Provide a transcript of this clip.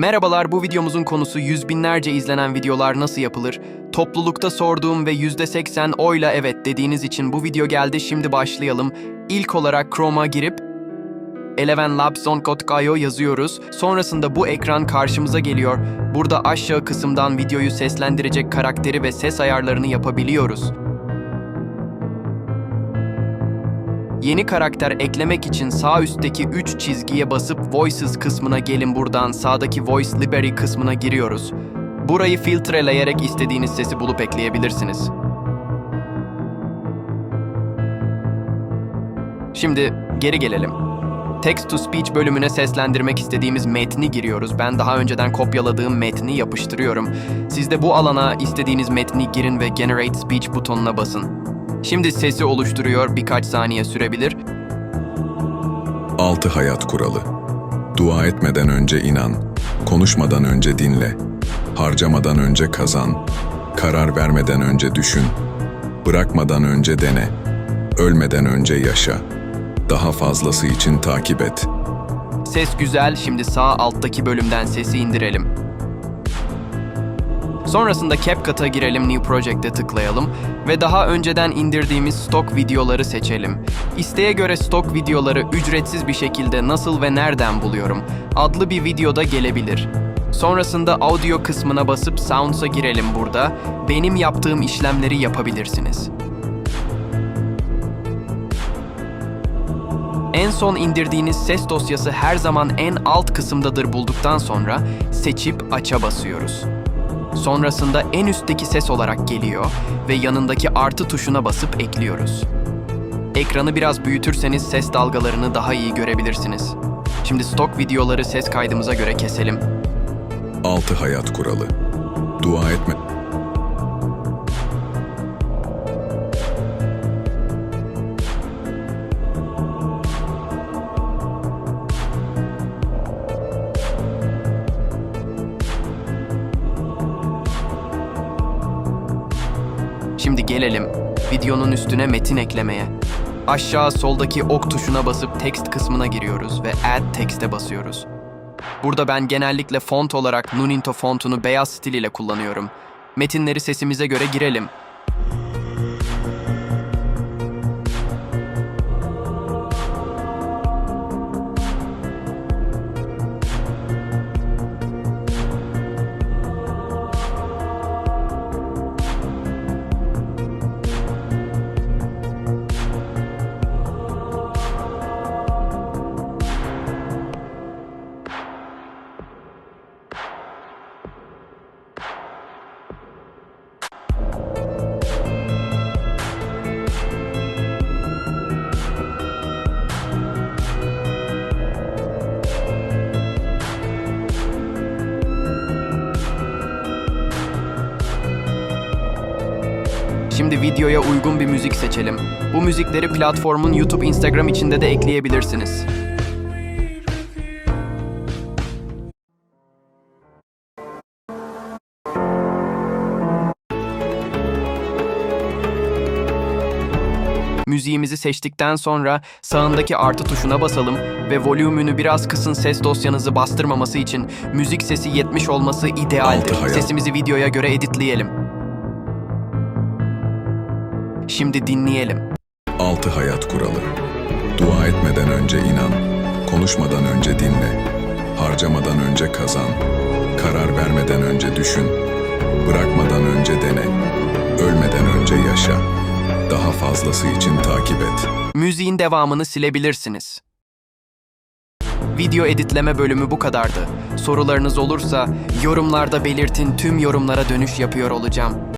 Merhabalar, bu videomuzun konusu yüz binlerce izlenen videolar nasıl yapılır? Toplulukta sorduğum ve %80 oyla evet dediğiniz için bu video geldi, şimdi başlayalım. İlk olarak Chrome'a girip elevenlabs.io yazıyoruz. Sonrasında bu ekran karşımıza geliyor. Burada aşağı kısımdan videoyu seslendirecek karakteri ve ses ayarlarını yapabiliyoruz. Yeni karakter eklemek için sağ üstteki 3 çizgiye basıp Voices kısmına gelin buradan sağdaki Voice Library kısmına giriyoruz. Burayı filtreleyerek istediğiniz sesi bulup ekleyebilirsiniz. Şimdi geri gelelim. Text to Speech bölümüne seslendirmek istediğimiz metni giriyoruz. Ben daha önceden kopyaladığım metni yapıştırıyorum. Siz de bu alana istediğiniz metni girin ve Generate Speech butonuna basın. Şimdi sesi oluşturuyor, birkaç saniye sürebilir. 6 hayat kuralı. Dua etmeden önce inan, konuşmadan önce dinle, harcamadan önce kazan, karar vermeden önce düşün, bırakmadan önce dene, ölmeden önce yaşa. Daha fazlası için takip et. Ses güzel, şimdi sağ alttaki bölümden sesi indirelim. Sonrasında CapCut'a girelim, New Project'e tıklayalım ve daha önceden indirdiğimiz stok videoları seçelim. İsteğe göre stok videoları ücretsiz bir şekilde nasıl ve nereden buluyorum adlı bir videoda gelebilir. Sonrasında audio kısmına basıp Sounds'a girelim burada. Benim yaptığım işlemleri yapabilirsiniz. En son indirdiğiniz ses dosyası her zaman en alt kısımdadır bulduktan sonra seçip aça basıyoruz. Sonrasında en üstteki ses olarak geliyor ve yanındaki artı tuşuna basıp ekliyoruz. Ekranı biraz büyütürseniz ses dalgalarını daha iyi görebilirsiniz. Şimdi stok videoları ses kaydımıza göre keselim. 6 hayat kuralı. Dua etme Şimdi gelelim videonun üstüne metin eklemeye. Aşağı soldaki ok tuşuna basıp text kısmına giriyoruz ve add text'e basıyoruz. Burada ben genellikle font olarak Nuninto fontunu beyaz stil ile kullanıyorum. Metinleri sesimize göre girelim. Şimdi videoya uygun bir müzik seçelim. Bu müzikleri platformun YouTube, Instagram içinde de ekleyebilirsiniz. Müziğimizi seçtikten sonra sağındaki artı tuşuna basalım ve volümünü biraz kısın ses dosyanızı bastırmaması için müzik sesi 70 olması idealdir. Sesimizi videoya göre editleyelim. Şimdi dinleyelim. 6 hayat kuralı. Dua etmeden önce inan, konuşmadan önce dinle, harcamadan önce kazan, karar vermeden önce düşün, bırakmadan önce dene, ölmeden önce yaşa. Daha fazlası için takip et. Müziğin devamını silebilirsiniz. Video editleme bölümü bu kadardı. Sorularınız olursa yorumlarda belirtin tüm yorumlara dönüş yapıyor olacağım.